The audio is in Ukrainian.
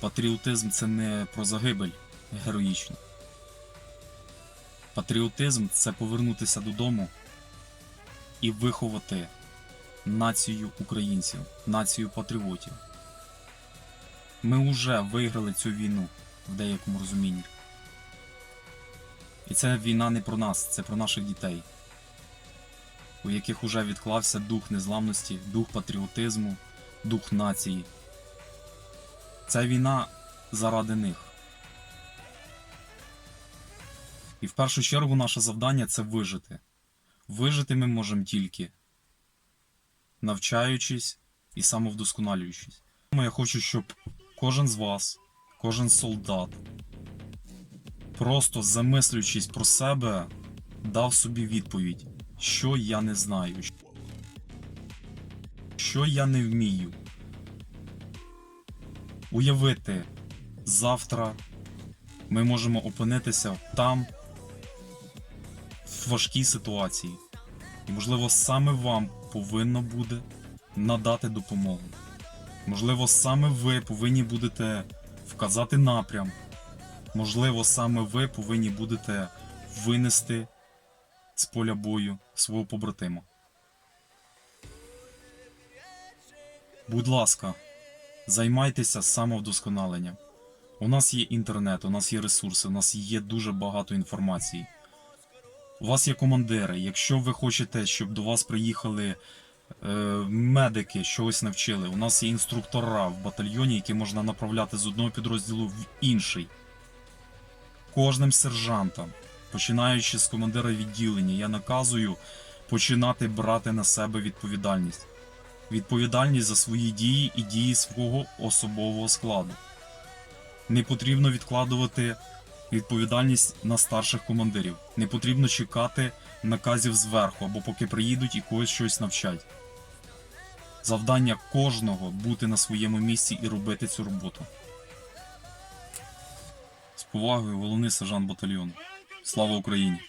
Патріотизм це не про загибель героїчну. Патріотизм це повернутися додому і виховати націю українців, націю патріотів. Ми вже виграли цю війну в деякому розумінні. І ця війна не про нас, це про наших дітей, у яких уже відклався дух незламності, дух патріотизму, дух нації. Ця війна заради них. І в першу чергу наше завдання це вижити. Вижити ми можемо тільки навчаючись і самовдосконалюючись. Тому Я хочу, щоб кожен з вас, кожен солдат, просто замислюючись про себе, дав собі відповідь, що я не знаю, що я не вмію. Уявити, завтра ми можемо опинитися там, в важкій ситуації. І, можливо, саме вам повинно буде надати допомогу. Можливо, саме ви повинні будете вказати напрям. Можливо, саме ви повинні будете винести з поля бою свого побратима. Будь ласка, займайтеся самовдосконаленням. У нас є інтернет, у нас є ресурси, у нас є дуже багато інформації. У вас є командири. Якщо ви хочете, щоб до вас приїхали е, медики, щось навчили, у нас є інструктора в батальйоні, які можна направляти з одного підрозділу в інший. Кожним сержантам, починаючи з командира відділення, я наказую починати брати на себе відповідальність. Відповідальність за свої дії і дії свого особового складу. Не потрібно відкладувати відповідальність на старших командирів. Не потрібно чекати наказів зверху або поки приїдуть і когось щось навчать. Завдання кожного бути на своєму місці і робити цю роботу. З повагою, головний сержант батальйону. Слава Україні!